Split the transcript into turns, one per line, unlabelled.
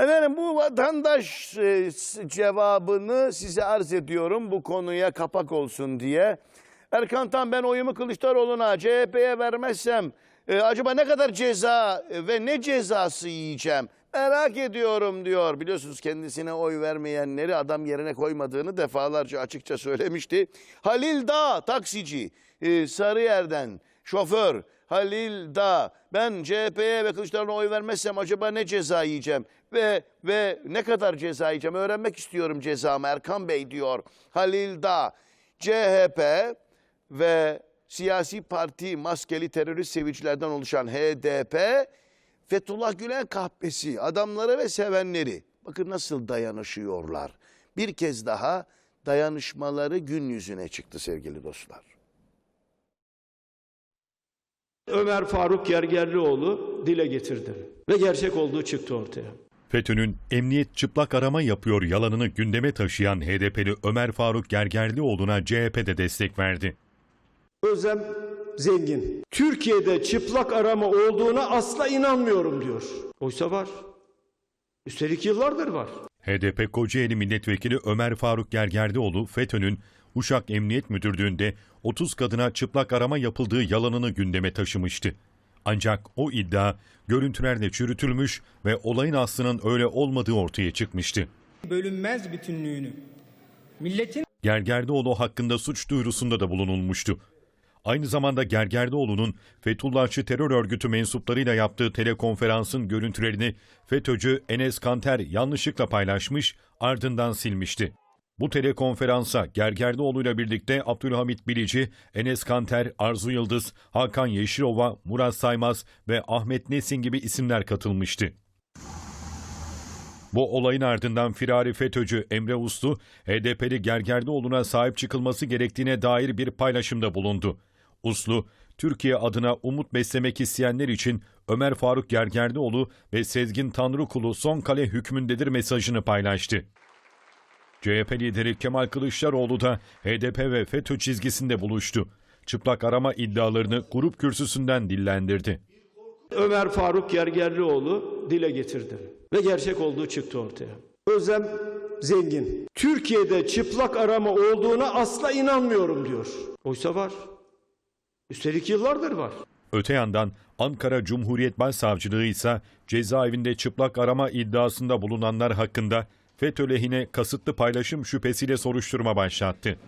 Efendim bu vatandaş e, cevabını size arz ediyorum bu konuya kapak olsun diye. Erkan Tan ben oyumu Kılıçdaroğlu'na CHP'ye vermezsem e, acaba ne kadar ceza e, ve ne cezası yiyeceğim? Merak ediyorum diyor. Biliyorsunuz kendisine oy vermeyenleri adam yerine koymadığını defalarca açıkça söylemişti. Halil Dağ taksici e, Sarıyer'den şoför Halil Dağ ben CHP'ye ve Kılıçdaroğlu'na oy vermezsem acaba ne ceza yiyeceğim? Ve ve ne kadar ceza yiyeceğim? Öğrenmek istiyorum cezamı Erkan Bey diyor. Halil Dağ CHP ve siyasi parti maskeli terörist sevicilerden oluşan HDP Fethullah Gülen kahpesi adamları ve sevenleri bakın nasıl dayanışıyorlar. Bir kez daha dayanışmaları gün yüzüne çıktı sevgili dostlar.
Ömer Faruk Gergerlioğlu dile getirdi. Ve gerçek olduğu çıktı ortaya.
FETÖ'nün emniyet çıplak arama yapıyor yalanını gündeme taşıyan HDP'li Ömer Faruk Gergerlioğlu'na CHP'de destek verdi.
Özlem Zengin. Türkiye'de çıplak arama olduğuna asla inanmıyorum diyor. Oysa var. Üstelik yıllardır var.
HDP Kocaeli Milletvekili Ömer Faruk Gergerlioğlu, FETÖ'nün Uşak Emniyet Müdürlüğü'nde 30 kadına çıplak arama yapıldığı yalanını gündeme taşımıştı. Ancak o iddia görüntülerle çürütülmüş ve olayın aslının öyle olmadığı ortaya çıkmıştı.
bölünmez bütünlüğünü, milletin
Gergerlioğlu hakkında suç duyurusunda da bulunulmuştu. Aynı zamanda Gergerlioğlu'nun Fethullahçı terör örgütü mensuplarıyla yaptığı telekonferansın görüntülerini FETÖ'cü Enes Kanter yanlışlıkla paylaşmış, ardından silmişti. Bu telekonferansa Gergerlioğlu'yla birlikte Abdülhamit Bilici, Enes Kanter, Arzu Yıldız, Hakan Yeşilova, Murat Saymaz ve Ahmet Nesin gibi isimler katılmıştı. Bu olayın ardından firari FETÖ'cü Emre Uslu, HDP'li Gergerlioğlu'na sahip çıkılması gerektiğine dair bir paylaşımda bulundu. Uslu, Türkiye adına umut beslemek isteyenler için Ömer Faruk Gergerlioğlu ve Sezgin Tanrıkulu son kale hükmündedir mesajını paylaştı. CHP lideri Kemal Kılıçdaroğlu da HDP ve FETÖ çizgisinde buluştu. Çıplak arama iddialarını grup kürsüsünden dillendirdi.
Ömer Faruk Gergerlioğlu dile getirdi. Ve gerçek olduğu çıktı ortaya. Özlem Zengin. Türkiye'de çıplak arama olduğuna asla inanmıyorum diyor. Oysa var. Üstelik yıllardır var.
Öte yandan Ankara Cumhuriyet Başsavcılığı ise cezaevinde çıplak arama iddiasında bulunanlar hakkında FETÖ lehine kasıtlı paylaşım şüphesiyle soruşturma başlattı.